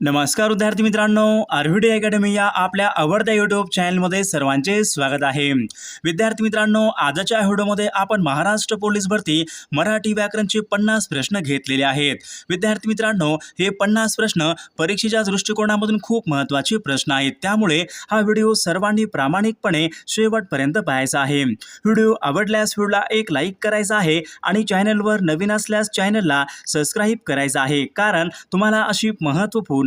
नमस्कार विद्यार्थी मित्रांनो आरव्हीडी अकॅडमी या आपल्या आवडत्या यूट्यूब चॅनलमध्ये सर्वांचे स्वागत आहे. विद्यार्थी मित्रांनो आजच्या व्हिडिओमध्ये आपण महाराष्ट्र पोलीस भरती मराठी व्याकरणचे पन्नास प्रश्न घेतलेले आहेत. विद्यार्थी मित्रांनो हे पन्नास प्रश्न परीक्षेच्या दृष्टिकोनामधून खूप महत्त्वाचे प्रश्न आहेत. त्यामुळे हा व्हिडिओ सर्वांनी प्रामाणिकपणे शेवटपर्यंत पाहायचा आहे. व्हिडिओ आवडल्यास व्हिडिओला एक लाईक करायचा आहे आणि चॅनलवर नवीन असल्यास चॅनलला सबस्क्राईब करायचं आहे. कारण तुम्हाला अशी महत्त्वपूर्ण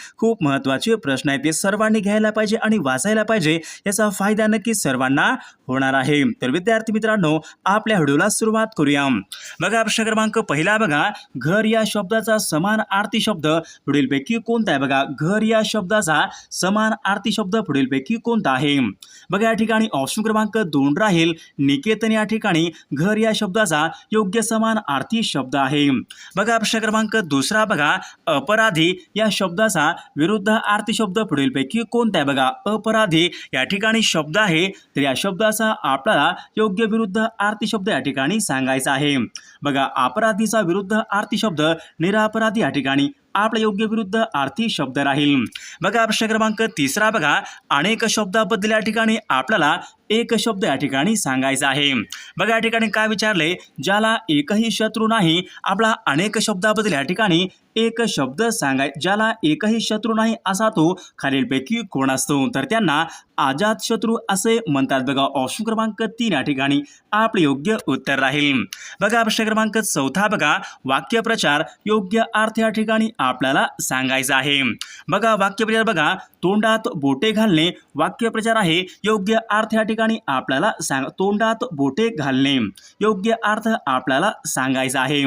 खूप महत्त्वाचे प्रश्न आहेत ते सर्वांनी घ्यायला पाहिजे आणि वाचायला पाहिजे याचा फायदा नक्की सर्वांना होणार आहे. तर विद्यार्थी मित्रांनो आपल्या व्हिडिओला सुरुवात करूया. बघा प्रश्न क्रमांक पहिला बघा. घर या शब्दाचा समान आरती शब्द पुढीलपैकी कोणता आहे? बघा घर या शब्दाचा समान आरती शब्द पुढीलपैकी कोणता आहे? बघा या ठिकाणी ऑप्शन क्रमांक दोन राहील. निकेतन या ठिकाणी घर या शब्दाचा योग्य समान आरती शब्द आहे. बघा प्रश्न क्रमांक दुसरा बघा. अपराधी या शब्दाचा विरुद्ध आरती शब्द पुढीलपैकी कोणता आहे बघा? अपराधी. या ठिकाणी शब्द आहे. तर या शब्दाचा आपल्याला योग्य विरुद्ध आरती शब्द या ठिकाणी सांगायचा आहे. बघा अपराधीचा विरुद्ध आरती शब्द निरापराधी या ठिकाणी आपला योग्य विरुद्ध आर्थिक शब्द राहील. बघा प्रश्न क्रमांक तिसरा बघा. अनेक शब्दाबद्दल या ठिकाणी आपल्याला एक शब्द या ठिकाणी सांगायचा आहे. बघा या ठिकाणी काय विचारले? ज्याला एकही शत्रू नाही आपला अनेक शब्दाबद्दल या ठिकाणी एक शब्द सांगाय ज्याला एकही शत्रू नाही असा तो खालीलपैकी कोण असतो? तर त्यांना आजाद शत्रू असे म्हणतात बघा. ऑप्शन क्रमांक तीन या ठिकाणी आपले योग्य उत्तर राहील. बघा प्रश्न क्रमांक चौथा बघा. वाक्यप्रचार योग्य अर्थ या ठिकाणी आपल्याला सांगायचा आहे. बघा वाक्यप्रचार बघा. तोंडात बोटे घालणे वाक्यप्रचार आहे. योग्य अर्थ या ठिकाणी आपल्याला सांग तोंडात बोटे घालणे योग्य अर्थ आपल्याला सांगायचा आहे.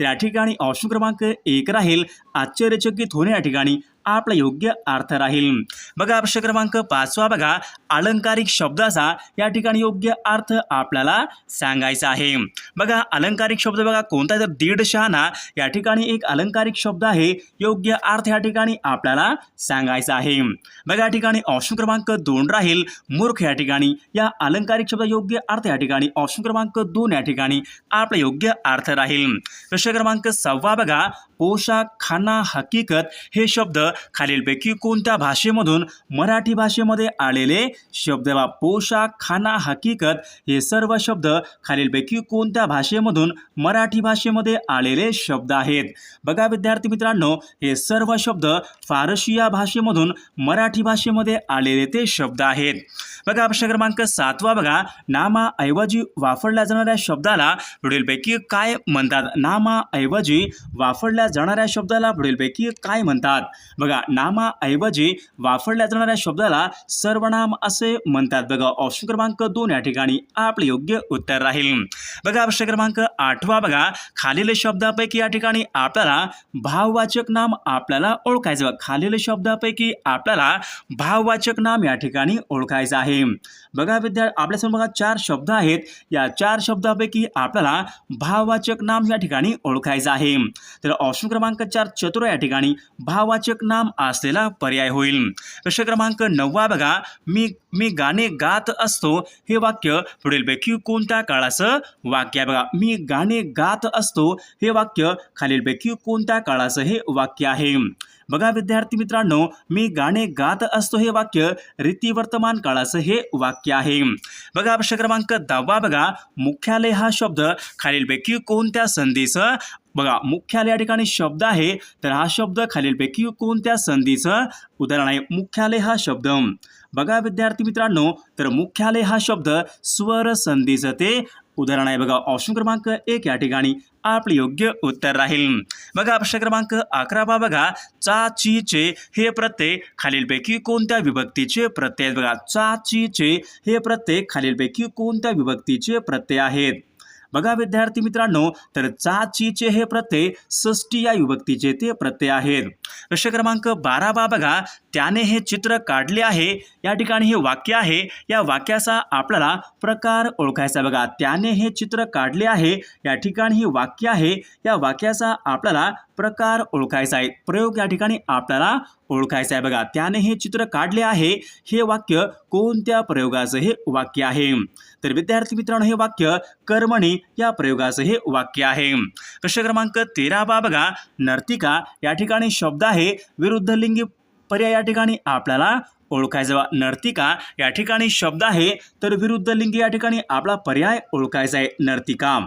तर या ठिकाणी ऑप्शन क्रमांक एक राहील. आश्चर्यचकित होणे या ठिकाणी. आपला योग्य अर्थ राहील. बघा प्रश्न क्रमांक पाचवा बघा. अलंकारिक शब्दाचा या ठिकाणी योग्य अर्थ आपल्याला सांगायचा आहे. बघा अलंकारिक शब्द बघा कोणता तर दीड शहाणा. या ठिकाणी एक अलंकारिक शब्द आहे. योग्य अर्थ या ठिकाणी आपल्याला सांगायचा आहे. बघा या ठिकाणी ऑप्शन क्रमांक दोन राहील. मूर्ख या ठिकाणी. या अलंकारिक शब्द योग्य अर्थ या ठिकाणी. ऑप्शन क्रमांक दोन या ठिकाणी आपला योग्य अर्थ राहील. प्रश्न क्रमांक सव्वा बघा. पोशाख खाना हकीकत हे शब्द खालीलपैकी कोणत्या भाषेमधून मराठी भाषेमध्ये आलेले शब्द बा पोशाख खाना हकीकत हे सर्व शब्द खालीलपैकी कोणत्या भाषेमधून मराठी भाषेमध्ये आलेले शब्द आहेत? बघा विद्यार्थी मित्रांनो हे सर्व शब्द फारशी या भाषेमधून मराठी भाषेमध्ये आलेले ते शब्द आहेत. बघा प्रश्न क्रमांक सातवा बघा. नामाऐवजी वापरल्या जाणाऱ्या शब्दाला पुढीलपैकी काय म्हणतात? नामाऐवजी वापरल्या जाणाऱ्या शब्दाला पुढीलपैकी काय म्हणतात? बघा नामाऐवजी वापरल्या जाणाऱ्या शब्दाला सर्वनाम असे म्हणतात बघा. ऑप्शन क्रमांक दोन या ठिकाणी आपले योग्य उत्तर राहील. बघा प्रश्न क्रमांक आठवा बघा. खालील शब्दापैकी या ठिकाणी आपल्याला भाववाचक नाम आपल्याला ओळखायचं बघा खालील शब्दापैकी आपल्याला भाववाचक नाम या ठिकाणी ओळखायचं आहे. बघा विद्या आपल्यासमोर बघा चार शब्द आहेत. या चार शब्दापैकी आपल्याला भाववाचक नाम या ठिकाणी ओळखायचं आहे. तर ऑप्शन क्रमांक चार चतुर या ठिकाणी भाववाचक नाम असलेला पर्याय होईल. प्रश्न क्रमांक नववा बघा. मी मी गाणे गात असतो हे वाक्य पुढीलपैकी कोणत्या काळाचं वाक्य आहे बघा. मी गाणे गात असतो हे वाक्य खालीलपैकी कोणत्या काळाचं हे वाक्य आहे? बघा विद्यार्थी मित्रांनो मी गाणे गात असतो हे वाक्य रीती वर्तमान काळाचं हे वाक्य आहे. बघा प्रश्न क्रमांक दहावा बघा. मुख्यालय हा शब्द खालीलपैकी कोणत्या संधीचं बघा मुख्यालय या ठिकाणी शब्द आहे तर हा शब्द खालीलपैकी कोणत्या संधीचं? उदाहरण आहे मुख्यालय हा शब्द. बघा विद्यार्थी मित्रांनो तर मुख्यालय हा शब्द स्वर संधीचं ते. उदाहरण आहे बघा ऑप्शन क्रमांक एक या ठिकाणी. आपले योग्य उत्तर राहील. बघा प्रश्न क्रमांक अकरावा बघा. चा ची चे हे प्रत्यय खालीलपैकी कोणत्या विभक्तीचे प्रत्यय आहेत? बघा चा ची चे हे प्रत्यय खालीलपैकी कोणत्या विभक्तीचे प्रत्यय आहेत? बघा विद्यार्थी मित्रांनो तर चाचीचे हे प्रत्यय षष्टी या विभक्तीचे ते प्रत्यय आहेत. प्रश्न क्रमांक बारा बा बघा त्याने हे चित्र काढले आहे. या ठिकाणी हे वाक्य आहे. या वाक्याचा आपल्याला प्रकार ओळखायचा आहे बघा. त्याने हे चित्र काढले आहे. या ठिकाणी हे वाक्य आहे. या वाक्याचा आपल्याला प्रकार ओळखायचा आहे. प्रयोग या ठिकाणी आपल्याला ओळखायचा आहे बघा. त्याने हे चित्र काढले आहे. हे वाक्य कोणत्या प्रयोगाचं हे वाक्य आहे? तर विद्यार्थी मित्रांनो हे वाक्य कर्मणी या प्रयोगाचं हे वाक्य आहे. प्रश्न क्रमांक तेरा बा बघा. नर्तिका या ठिकाणी शब्द आहे. विरुद्ध लिंगी पर्याय या ठिकाणी आपल्याला ओळखायचा नर्तिका या ठिकाणी शब्द आहे. तर विरुद्ध लिंगी या ठिकाणी आपला पर्याय ओळखायचा आहे. नर्तिका.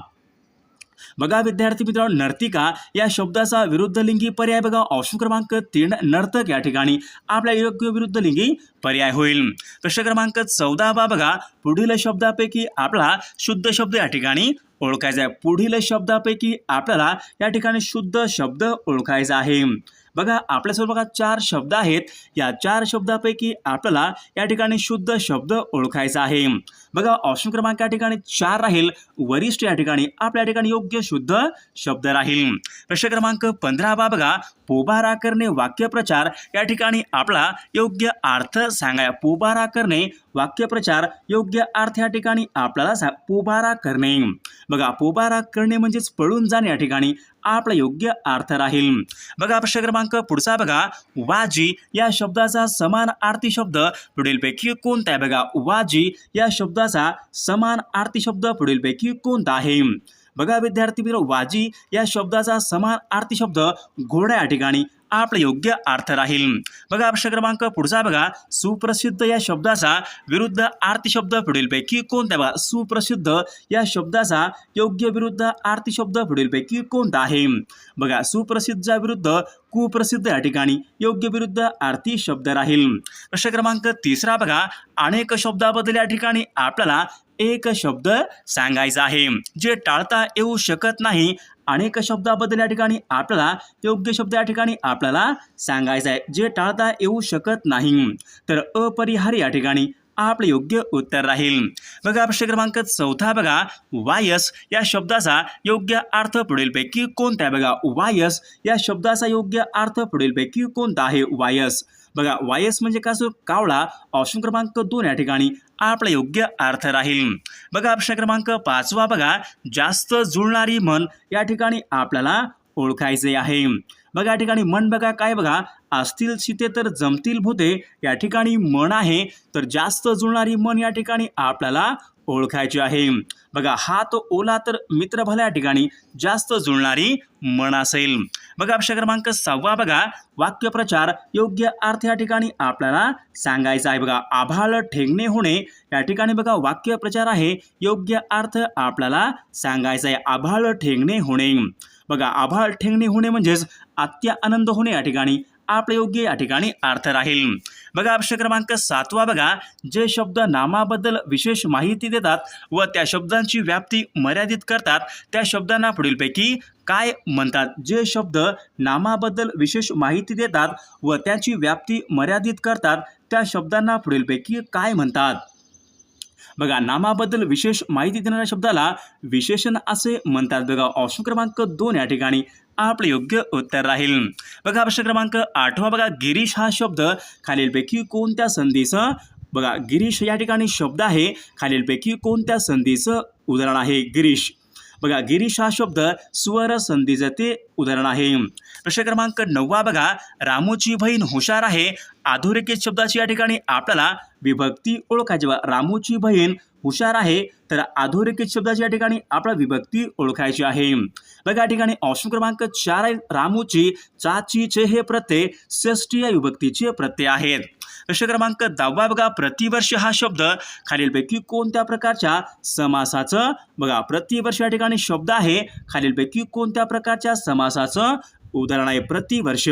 बघा विद्यार्थी मित्रांनो नर्तिका या शब्दाचा विरुद्ध लिंगी पर्याय बघा. ऑप्शन क्रमांक तीन नर्तक या ठिकाणी आपल्या योग्य विरुद्ध लिंगी पर्याय होईल. प्रश्न क्रमांक चौदा बा बघा. पुढील शब्दापैकी आपला शुद्ध शब्द या ठिकाणी ओळखायचा आहे. पुढील शब्दापैकी आपल्याला या ठिकाणी शुद्ध शब्द ओळखायचा आहे. बघा आपल्यासोबत बघा चार शब्द आहेत. या चार शब्दापैकी आपल्याला या ठिकाणी शुद्ध शब्द ओळखायचा आहे. बघा ऑप्शन क्रमांक या ठिकाणी चार राहील. वरिष्ठ या ठिकाणी आपल्या ठिकाणी योग्य शुद्ध शब्द राहील. प्रश्न क्रमांक पंधरा बा बघा. पोबारा करणे वाक्यप्रचार या ठिकाणी आपला योग्य अर्थ सांगाय पोबारा करणे वाक्यप्रचार योग्य अर्थ या ठिकाणी आपल्याला सा पोबारा करणे बघा पोबारा करणे म्हणजेच पळून जाणे या ठिकाणी आपला योग्य अर्थ राहील. बघा प्रश्न क्रमांक पुढचा बघा. वाजी या शब्दाचा समान आरती शब्द पुढीलपैकी कोणता आहे? बघा वाजी या शब्द शब्दाचा समान आरती शब्द पुढीलपैकी कोणता आहे? बघा विद्यार्थी मित्र वाजी या शब्दाचा समान आरती शब्द घोड्या या ठिकाणी आपला योग्य अर्थ राहील. बघा प्रश्न क्रमांक पुढचा बघा. सुप्रसिद्ध या शब्दाचा विरुद्ध आरती शब्द पुढीलपैकी कोणता बघा? सुप्रसिद्ध या शब्दाचा योग्य विरुद्ध आरती शब्द पुढीलपैकी कोणता आहे? बघा सुप्रसिद्धच्या विरुद्ध कुप्रसिद्ध या ठिकाणी योग्य विरुद्ध आरती शब्द राहील. प्रश्न क्रमांक तिसरा बघा. अनेक शब्दाबद्दल या ठिकाणी आपल्याला एक शब्द सांगायचा आहे. जे टाळता येऊ शकत नाही अनेक शब्दाबद्दल या ठिकाणी आपल्याला योग्य शब्द या ठिकाणी आपल्याला सांगायचा आहे. जे टाळता येऊ शकत नाही. तर अपरिहार्य या ठिकाणी आपले योग्य उत्तर राहील. बघा प्रश्न क्रमांक चौथा बघा. वायस या शब्दाचा योग्य अर्थ पुढीलपैकी कोणता आहे? बघा वायस या शब्दाचा योग्य अर्थ पुढीलपैकी कोणता आहे? वायस. बघा वायस म्हणजे काय कावळा. ऑप्शन क्रमांक दोन या ठिकाणी आपला योग्य अर्थ राहील. बघा प्रश्न क्रमांक पाचवा बघा. जास्त जुळणारी मन या ठिकाणी आपल्याला ओळखायचे आहे. बघा या ठिकाणी मन बघा काय बघा? असतील सीते तर जमतील भूते. या ठिकाणी मन आहे. तर जास्त जुळणारी मन या ठिकाणी आपल्याला ओळखायची आहे. बघा हा तो ओला तर मित्र भला या ठिकाणी जास्त जुळणारी मन असेल. बघा प्रश्न क्रमांक सहावा बघा. वाक्यप्रचार योग्य अर्थ या ठिकाणी आपल्याला सांगायचा आहे बघा. आभाळ ठेंगणे होणे या ठिकाणी बघा वाक्यप्रचार आहे. योग्य अर्थ आपल्याला सांगायचा आहे. आभाळ ठेंगणे होणे. बघा आभाळ ठेंगणे होणे म्हणजेच अत्य आनंद होणे या ठिकाणी. आपले योग्य या ठिकाणी अर्थ राहील. बघा प्रश्न क्रमांक सातवा बघा. जे शब्द नामाबद्दल विशेष माहिती देतात व त्या शब्दांची व्याप्ती मर्यादित करतात त्या शब्दांना पुढीलपैकी काय म्हणतात? जे शब्द नामाबद्दल विशेष माहिती देतात व त्याची व्याप्ती मर्यादित करतात त्या शब्दांना पुढीलपैकी काय म्हणतात? बघा नामाबद्दल विशेष माहिती देणाऱ्या शब्दाला विशेषण असे म्हणतात बघा. ऑप्शन क्रमांक दोन या ठिकाणी आपले योग्य उत्तर राहील. बघा प्रश्न क्रमांक आठवा बघा. गिरीश हा शब्द खालीलपैकी कोणत्या संधीचं बघा गिरीश या ठिकाणी शब्द आहे. खालीलपैकी कोणत्या संधीचं उदाहरण आहे? गिरीश. बघा गिरीश हा शब्द स्वर संधीचं ते उदाहरण आहे. प्रश्न क्रमांक नववा बघा रामूची बहीण हुशार आहे अधोरेखित शब्दाची या ठिकाणी आपल्याला विभक्ती ओळखायची बघा रामूची बहीण हुशार आहे तर अधोरेखित शब्दाची या ठिकाणी आपला विभक्ती ओळखायची आहे. बघा या ठिकाणी ऑप्शन क्रमांक चार आहे रामूची चाचीचे हे प्रत्यय षष्टी या विभक्तीचे प्रत्यय आहेत. प्रश्न क्रमांक दहावा बघा. प्रतिवर्ष हा शब्द खालीलपैकी कोणत्या प्रकारच्या समासाचं? बघा प्रतिवर्ष या ठिकाणी शब्द आहे. खालीलपैकी कोणत्या प्रकारच्या समासाचं उदाहरण आहे? प्रतिवर्ष.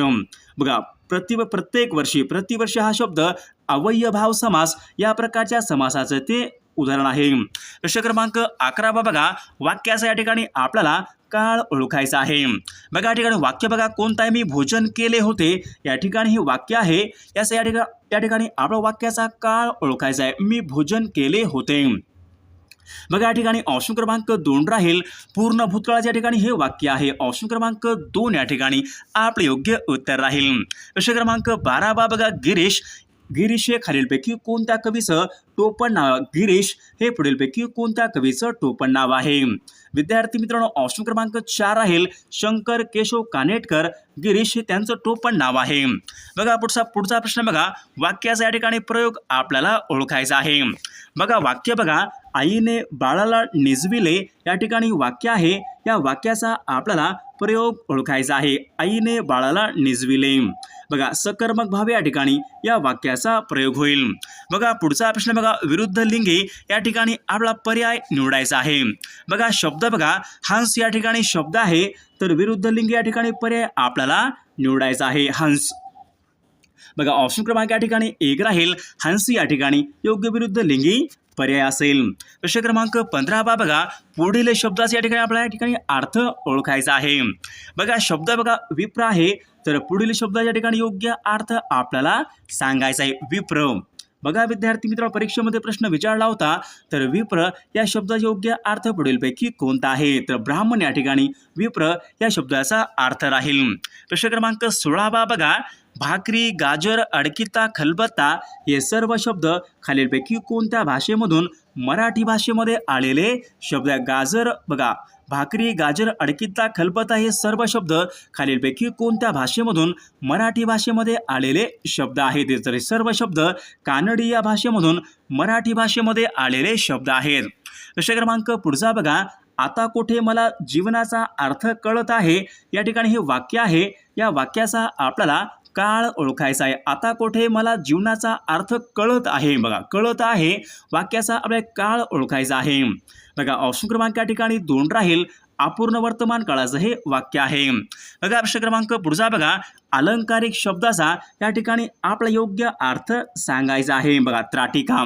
बघा प्रति प्रत्येक वर्षी प्रतिवर्ष हा शब्द अवयभाव समास या प्रकारच्या समासाचं ते उदाहरण आहे. प्रश्न क्रमांक अकरावा बघा वाक्याचा या ठिकाणी आपल्याला काळ ओळखायचा आहे. बघा या ठिकाणी वाक्य बघा कोणतं आहे? मी भोजन केले होते. या ठिकाणी हे वाक्य आहे. याचं या ठिकाणी या ठिकाणी आपल्या वाक्याचा काळ ओळखायचा आहे. मी भोजन केले होते. बघा या ठिकाणी ऑप्शन क्रमांक दोन राहील. पूर्ण भूतकाळाच्या ठिकाणी हे वाक्य आहे. ऑप्शन क्रमांक दोन या ठिकाणी आपले योग्य उत्तर राहील. प्रश्न क्रमांक बारा बा बघा गिरीश. गिरीश हे खालीलपैकी कोणत्या कवीचं टोपण नाव गिरीश हे पुढीलपैकी कोणत्या कवीचं टोपण नाव आहे? विद्यार्थी मित्रांनो ऑप्शन क्रमांक चार राहील शंकर केशव कानेटकर. गिरीश हे त्यांचं टोपण नाव आहे. बघा पुढचा पुढचा प्रश्न बघा. वाक्याचा या ठिकाणी प्रयोग आपल्याला ओळखायचा आहे. बघा वाक्य बघा. आईने बाळाला निजविले या ठिकाणी वाक्य आहे. या वाक्याचा आपल्याला प्रयोग ओळखायचा आहे. आईने बाळाला निजविले. बघा सकर्मक भाव या ठिकाणी या वाक्याचा प्रयोग होईल. बघा पुढचा प्रश्न बघा. विरुद्ध लिंगी या ठिकाणी आपला पर्याय निवडायचा आहे. बघा शब्द बघा. हंस या ठिकाणी शब्द आहे तर विरुद्ध लिंगी या ठिकाणी पर्याय आपल्याला निवडायचा आहे. हंस. बघा ऑप्शन क्रमांक या ठिकाणी एक राहील. हंस या ठिकाणी योग्य विरुद्ध लिंगी पर्याय असेल. प्रश्न क्रमांक पंधरा बा बघा. पुढील शब्दाचा या ठिकाणी आपल्याला या ठिकाणी अर्थ ओळखायचा आहे. बघा शब्द बघा विप्र आहे तर पुढील शब्दाच्या ठिकाणी योग्य अर्थ आपल्याला सांगायचा आहे. विप्र. बघा विद्यार्थी मित्र परीक्षेमध्ये प्रश्न विचारला होता तर विप्र या शब्दाचा योग्य अर्थ पुढीलपैकी कोणता आहे? तर ब्राह्मण या ठिकाणी विप्र या शब्दाचा अर्थ राहील. प्रश्न क्रमांक सोळा बा बघा. भाकरी गाजर अडकिता खलबत्ता हे सर्व शब्द खालीलपैकी कोणत्या भाषेमधून मराठी भाषेमध्ये आलेले? शब्द आहे गाजर बघा. भाकरी गाजर अडकिता खलबत्ता हे सर्व शब्द खालीलपैकी कोणत्या भाषेमधून मराठी भाषेमध्ये आलेले? शब्द आहेत. तर हे सर्व शब्द कानडी या भाषेमधून मराठी भाषेमध्ये आलेले शब्द आहेत. प्रश्न क्रमांक पुढचा बघा. आता कुठे मला जीवनाचा अर्थ कळत आहे? या ठिकाणी हे वाक्य आहे. या वाक्याचा आपल्याला काळ ओळखायचा आहे. आता कुठे मला जीवनाचा अर्थ कळत आहे. बघा कळत आहे वाक्याचा आपल्याला काळ ओळखायचा आहे. बघा ऑप्शन क्रमांक या ठिकाणी दोन राहील. अपूर्ण वर्तमान काळाचं हे वाक्य आहे. बघा प्रश्न क्रमांक पुढचा बघा. अलंकारिक शब्दाचा या ठिकाणी आपला योग्य अर्थ सांगायचा आहे. बघा त्राटिका.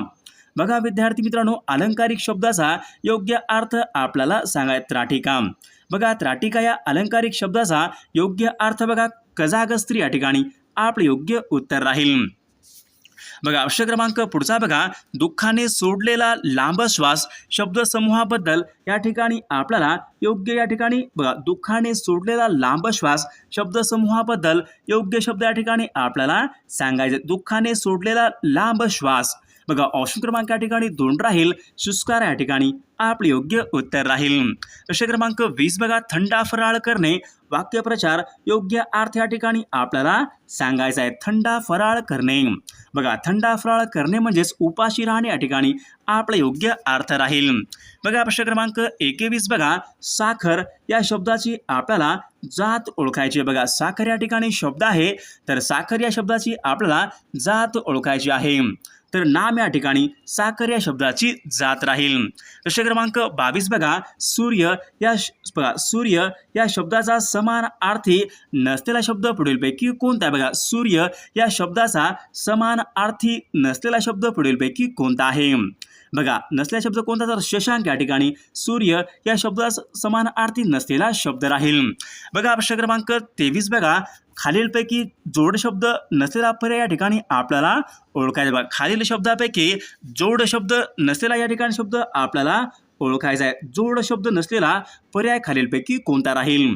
बघा विद्यार्थी मित्रांनो अलंकारिक शब्दाचा योग्य अर्थ आपल्याला सांगाय त्राटिका. बघा त्राटिका या अलंकारिक शब्दाचा योग्य अर्थ बघा कजागस्त्री या ठिकाणी आपले योग्य उत्तर राहील. बघा अक्षर क्रमांक पुढचा बघा. दुःखाने सोडलेला लांब श्वास शब्दसमूहाबद्दल या ठिकाणी आपल्याला योग्य या ठिकाणी बघा दुःखाने सोडलेला लांब श्वास शब्दसमूहाबद्दल योग्य शब्द या ठिकाणी आपल्याला सांगायचे. दुःखाने सोडलेला लांब श्वास बघा ऑप्शन क्रमांक या ठिकाणी दोन राहील शुष्कार या ठिकाणी आपले योग्य उत्तर राहील. प्रश्न क्रमांक वीस बघा थंडा फराळ करणे वाक्यप्रचार योग्य अर्थ या ठिकाणी आपल्याला सांगायचा आहे. थंडा फराळ करणे. बघा थंडा फराळ करणे म्हणजेच उपाशी राहणे या ठिकाणी आपला योग्य अर्थ राहील. बघा प्रश्न क्रमांक एकेवीस बघा साखर या शब्दाची आपल्याला जात ओळखायची आहे. बघा साखर या ठिकाणी शब्द आहे तर साखर या शब्दाची आपल्याला जात ओळखायची आहे. तर नाम या ठिकाणी साखर या शब्दाची जात राहील. प्रश्न क्रमांक बावीस बघा. सूर्य या श- बघा सूर्य या शब्दाचा समान अर्थी नसलेला शब्द पुढीलपैकी कोणता आहे? बघा सूर्य या शब्दाचा समान अर्थी नसलेला शब्द पुढीलपैकी कोणता आहे? बघा नसलेला शब्द कोणता तर शशांक या ठिकाणी. सूर्य या शब्दास समान आरती नसलेला शब्द राहील. बघा प्रश्न क्रमांक तेवीस बघा. खालीलपैकी जोड शब्द नसलेला पर्याय या ठिकाणी आपल्याला ओळखायचा बघा खालील शब्दापैकी जोड शब्द नसलेला या ठिकाणी शब्द आपल्याला ओळखायचा आहे. जोड शब्द नसलेला पर्याय खालीलपैकी कोणता राहील?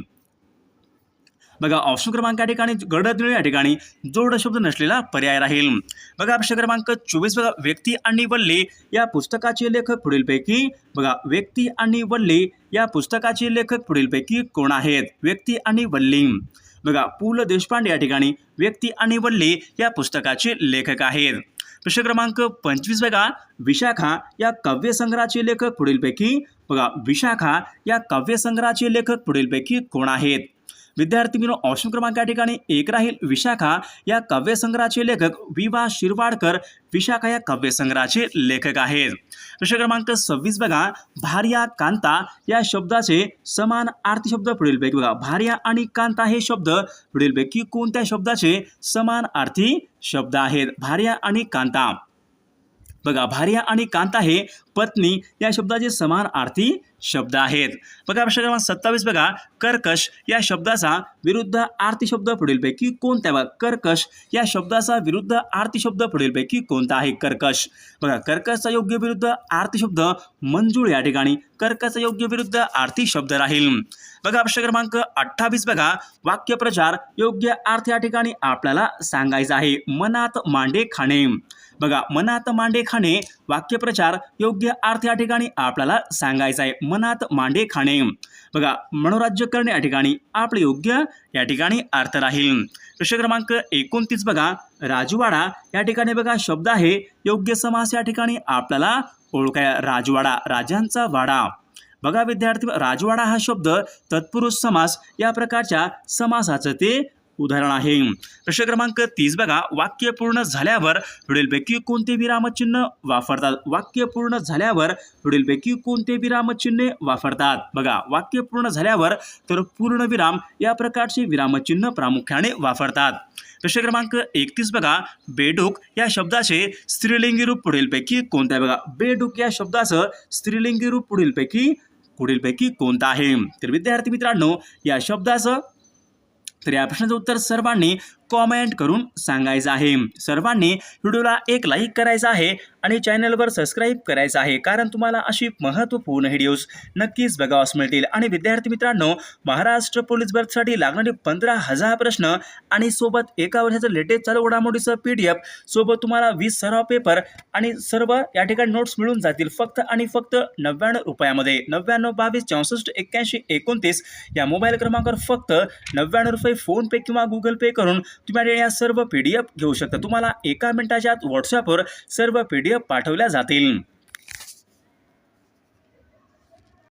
बघा ऑप्शन क्रमांक या ठिकाणी गडद या ठिकाणी जोड शब्द नसलेला पर्याय राहील. बघा ऑप्शन क्रमांक चोवीस बघा व्यक्ती आणि वल्ली या पुस्तकाचे लेखक पुढीलपैकी बघा व्यक्ती आणि वल्ली या पुस्तकाचे लेखक पुढीलपैकी कोण आहेत? व्यक्ती आणि वल्ली. बघा पु ल देशपांडे या ठिकाणी व्यक्ती आणि वल्ली या पुस्तकाचे लेखक आहेत. प्रश्न क्रमांक पंचवीस बघा विशाखा या काव्यसंग्रहाचे लेखक पुढीलपैकी बघा विशाखा या काव्यसंग्रहाचे लेखक पुढीलपैकी कोण आहेत? विद्यार्थी मित्र ऑप्शन क्रमांक या ठिकाणी एक राहील. विशाखा या काव्यसंग्रहाचे लेखक वि वा शिरवाडकर विशाखा या काव्यसंग्रहाचे लेखक आहेत. प्रश्न क्रमांक सव्वीस बघा. भार्या कांता या शब्दाचे समान अर्थी शब्द पुढीलपैकी बघा. भार्या आणि कांता हे शब्द पुढीलपैकी कोणत्या शब्दाचे समान अर्थी शब्द आहेत? भार्या आणि कांता. बघा भार्या आणि कांता हे पत्नी या शब्दाचे समान अर्थी शब्द आहेत. बघा प्रश्न क्रमांक सत्तावीस बघा. कर्कश या शब्दाचा विरुद्ध आरती शब्द पुढीलपैकी कोणता कोणत्या बघा? कर्कश या शब्दाचा विरुद्ध आरती शब्द पुढीलपैकी कोणता आहे? कर्कश. बघा कर्कशचा योग्य विरुद्ध आरती शब्द मंजूळ या ठिकाणी. कर्कचा योग्य विरुद्ध आरती शब्द राहील. बघा प्रश्न क्रमांक अठ्ठावीस बघा. वाक्यप्रचार योग्य अर्थ या ठिकाणी आपल्याला सांगायचा आहे. मनात मांडे खाणे. बघा मनात मांडे खाणे वाक्यप्रचार योग्य अर्थ या ठिकाणी आपल्याला सांगायचा आहे. मनात मांडे खाणे. बघा मनोराज्य करणे या ठिकाणी आपले योग्य या ठिकाणी अर्थ राहील. प्रश्न क्रमांक एकोणतीस बघा राजवाडा या ठिकाणी बघा शब्द आहे योग्य समास या ठिकाणी आपल्याला ओळखाय राजवाडा राजांचा वाडा. बघा विद्यार्थी राजवाडा हा शब्द तत्पुरुष समास या प्रकारच्या समासाचं ते उदाहरण आहे. प्रश्न क्रमांक तीस बघा. वाक्य पूर्ण झाल्यावर पुढीलपैकी कोणते विरामचिन्ह वापरतात? वाक्य पूर्ण झाल्यावर पुढीलपैकी कोणते विरामचिन्हे वापरतात? बघा वाक्य पूर्ण झाल्यावर तर पूर्णविराम या प्रकारचे विरामचिन्ह प्रामुख्याने वापरतात. प्रश्न क्रमांक एकतीस बघा. बेडूक या शब्दाचे स्त्रीलिंगी रूप पुढीलपैकी कोणतं आहे? बघा बेडूक या शब्दाचं स्त्रीलिंगी रूप पुढीलपैकी पुढीलपैकी कोणतं आहे? तर विद्यार्थी मित्रांनो या शब्दाचं तर या प्रश्नाचं उत्तर सर्वांनी कॉमेंट करून सांगायचं आहे. सर्वांनी व्हिडिओला एक लाईक करायचा आहे आणि चॅनलवर सबस्क्राईब करायचं आहे. कारण तुम्हाला अशी महत्त्वपूर्ण व्हिडिओज नक्कीच बघावास मिळतील. आणि विद्यार्थी मित्रांनो महाराष्ट्र पोलीस भरतीसाठी लागणारे पंधरा हजार प्रश्न आणि सोबत एका वर्षाचं लेटेस्ट चालू घडामोडीचं पी डी एफ सोबत तुम्हाला वीस सराव पेपर आणि सर्व या ठिकाणी नोट्स मिळून जातील. फक्त आणि फक्त नव्याण्णव रुपयामध्ये. नव्याण्णव बावीस चौसष्ट एक्क्याऐंशी एकोणतीस या मोबाईल क्रमांकावर फक्त नव्याण्णव रुपये फोनपे किंवा गुगल पे करून तुम्ही या सर्व पी डी एफ घेऊ शकता. तुम्हाला एका मिनिटाच्या आत व्हॉट्सअपवर सर्व पी डी एफ पाठवल्या जातील.